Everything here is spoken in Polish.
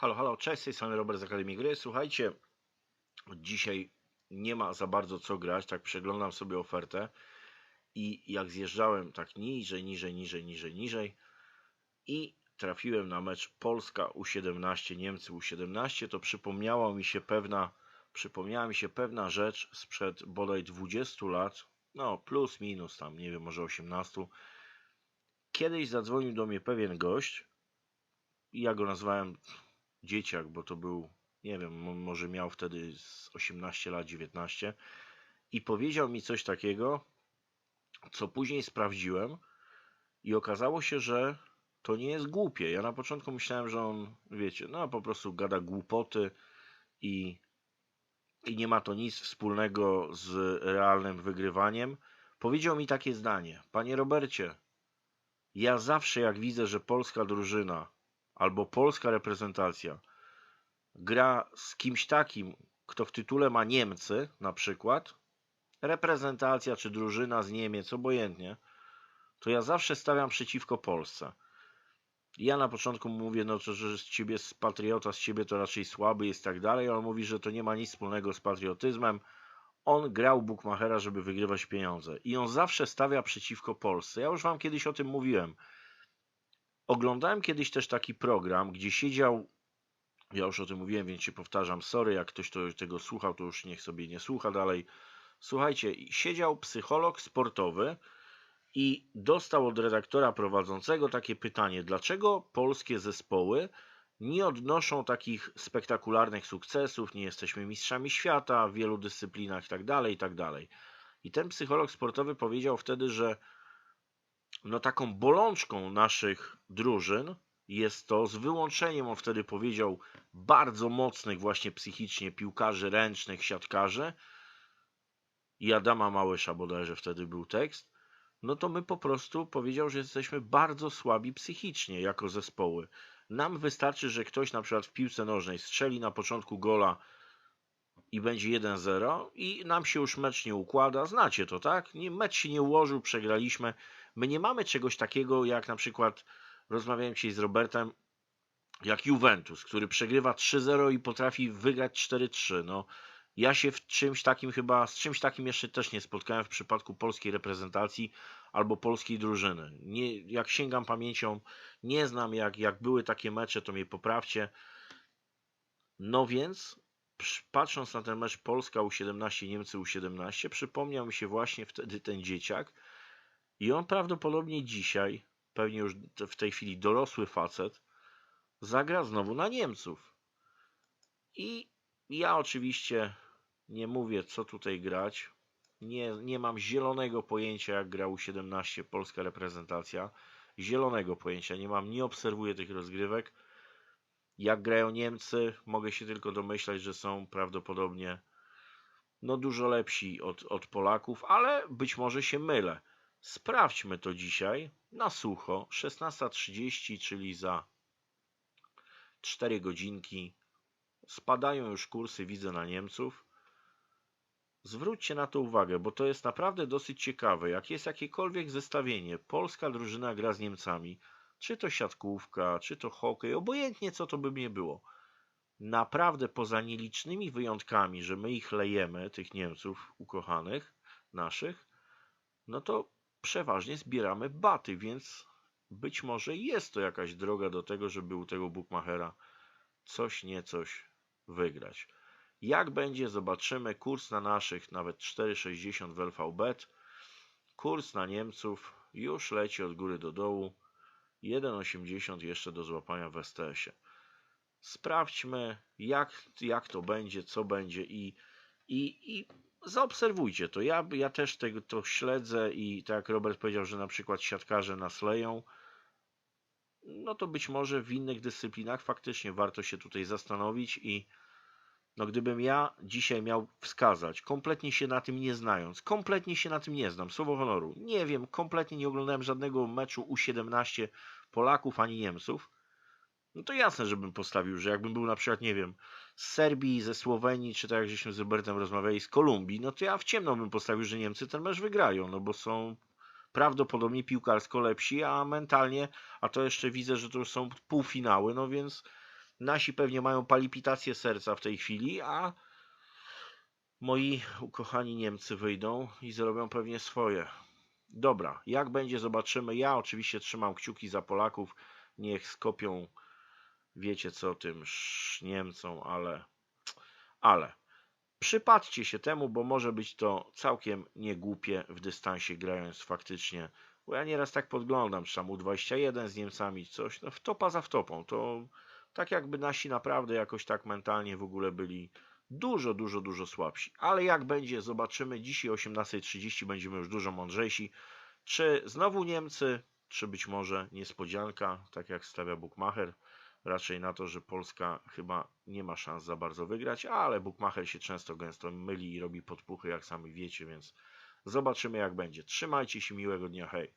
Halo, halo, cześć, z tej Robert z Akademii Gry. Słuchajcie, dzisiaj nie ma za bardzo co grać, tak przeglądam sobie ofertę i jak zjeżdżałem tak niżej, niżej, niżej, niżej, niżej i trafiłem na mecz Polska U17, Niemcy U17, to przypomniała mi się pewna, przypomniała mi się pewna rzecz sprzed bodaj 20 lat, no plus minus tam, nie wiem, może 18. Kiedyś zadzwonił do mnie pewien gość, ja go nazwałem dzieciak, bo to był, nie wiem, mo- może miał wtedy z 18 lat, 19 i powiedział mi coś takiego, co później sprawdziłem i okazało się, że to nie jest głupie. Ja na początku myślałem, że on, wiecie, no po prostu gada głupoty i, i nie ma to nic wspólnego z realnym wygrywaniem. Powiedział mi takie zdanie: Panie Robercie, ja zawsze jak widzę, że polska drużyna albo polska reprezentacja gra z kimś takim, kto w tytule ma Niemcy, na przykład, reprezentacja czy drużyna z Niemiec, obojętnie, to ja zawsze stawiam przeciwko Polsce. Ja na początku mówię, no to, że z ciebie z patriota, z ciebie to raczej słaby jest tak dalej, ale on mówi, że to nie ma nic wspólnego z patriotyzmem. On grał Bukmachera, żeby wygrywać pieniądze i on zawsze stawia przeciwko Polsce. Ja już wam kiedyś o tym mówiłem. Oglądałem kiedyś też taki program, gdzie siedział, ja już o tym mówiłem, więc się powtarzam, sorry, jak ktoś to, tego słuchał, to już niech sobie nie słucha dalej. Słuchajcie, siedział psycholog sportowy i dostał od redaktora prowadzącego takie pytanie, dlaczego polskie zespoły nie odnoszą takich spektakularnych sukcesów, nie jesteśmy mistrzami świata w wielu dyscyplinach itd., itd. I ten psycholog sportowy powiedział wtedy, że no taką bolączką naszych drużyn jest to, z wyłączeniem, on wtedy powiedział, bardzo mocnych właśnie psychicznie piłkarzy ręcznych, siatkarzy i Adama Małysza bodajże wtedy był tekst, no to my po prostu powiedział, że jesteśmy bardzo słabi psychicznie jako zespoły. Nam wystarczy, że ktoś na przykład w piłce nożnej strzeli na początku gola i będzie 1-0 i nam się już mecz nie układa. Znacie to, tak? Nie, mecz się nie ułożył, przegraliśmy. My nie mamy czegoś takiego, jak na przykład rozmawiałem dzisiaj z Robertem, jak Juventus, który przegrywa 3-0 i potrafi wygrać 4-3. No, ja się w czymś takim chyba, z czymś takim jeszcze też nie spotkałem w przypadku polskiej reprezentacji albo polskiej drużyny. Nie, jak sięgam pamięcią, nie znam jak, jak były takie mecze, to mnie poprawcie. No więc, patrząc na ten mecz Polska U17, Niemcy U17, przypomniał mi się właśnie wtedy ten dzieciak i on prawdopodobnie dzisiaj, pewnie już w tej chwili dorosły facet, zagra znowu na Niemców. I ja oczywiście nie mówię, co tutaj grać. Nie, nie mam zielonego pojęcia, jak gra U17 polska reprezentacja. Zielonego pojęcia nie mam, nie obserwuję tych rozgrywek. Jak grają Niemcy, mogę się tylko domyślać, że są prawdopodobnie no dużo lepsi od, od Polaków, ale być może się mylę. Sprawdźmy to dzisiaj na sucho. 16.30, czyli za 4 godzinki. Spadają już kursy, widzę na Niemców. Zwróćcie na to uwagę, bo to jest naprawdę dosyć ciekawe. Jak jest jakiekolwiek zestawienie, polska drużyna gra z Niemcami, czy to siatkówka, czy to hokej, obojętnie co to by nie było. Naprawdę poza nielicznymi wyjątkami, że my ich lejemy, tych Niemców ukochanych naszych, no to przeważnie zbieramy baty, więc być może jest to jakaś droga do tego, żeby u tego Bookmachera coś nie coś wygrać. Jak będzie, zobaczymy. Kurs na naszych nawet 4,60 w LVBet. Kurs na Niemców już leci od góry do dołu. 1,80 jeszcze do złapania w STS-ie. Sprawdźmy, jak, jak to będzie, co będzie i, i, i zaobserwujcie to. Ja, ja też tego, to śledzę i tak jak Robert powiedział, że na przykład siatkarze nas leją, no to być może w innych dyscyplinach faktycznie warto się tutaj zastanowić i no gdybym ja dzisiaj miał wskazać, kompletnie się na tym nie znając, kompletnie się na tym nie znam, słowo honoru, nie wiem, kompletnie nie oglądałem żadnego meczu U17 Polaków ani Niemców, no to jasne, żebym postawił, że jakbym był na przykład, nie wiem, z Serbii, ze Słowenii, czy tak jak żeśmy z Robertem rozmawiali, z Kolumbii, no to ja w ciemno bym postawił, że Niemcy ten mecz wygrają, no bo są prawdopodobnie piłkarsko lepsi, a mentalnie, a to jeszcze widzę, że to już są półfinały, no więc Nasi pewnie mają palpitację serca w tej chwili, a moi ukochani Niemcy wyjdą i zrobią pewnie swoje. Dobra, jak będzie, zobaczymy. Ja oczywiście trzymam kciuki za Polaków. Niech skopią, wiecie co tym Niemcom, ale, ale przypatrzcie się temu, bo może być to całkiem niegłupie w dystansie grając faktycznie. Bo ja nieraz tak podglądam, czy tam U21 z Niemcami, coś, no wtopa za wtopą. To tak jakby nasi naprawdę jakoś tak mentalnie w ogóle byli dużo, dużo, dużo słabsi. Ale jak będzie, zobaczymy. Dzisiaj o 18.30 będziemy już dużo mądrzejsi. Czy znowu Niemcy, czy być może niespodzianka, tak jak stawia Bukmacher. Raczej na to, że Polska chyba nie ma szans za bardzo wygrać, ale Bukmacher się często gęsto myli i robi podpuchy, jak sami wiecie, więc zobaczymy jak będzie. Trzymajcie się, miłego dnia, hej.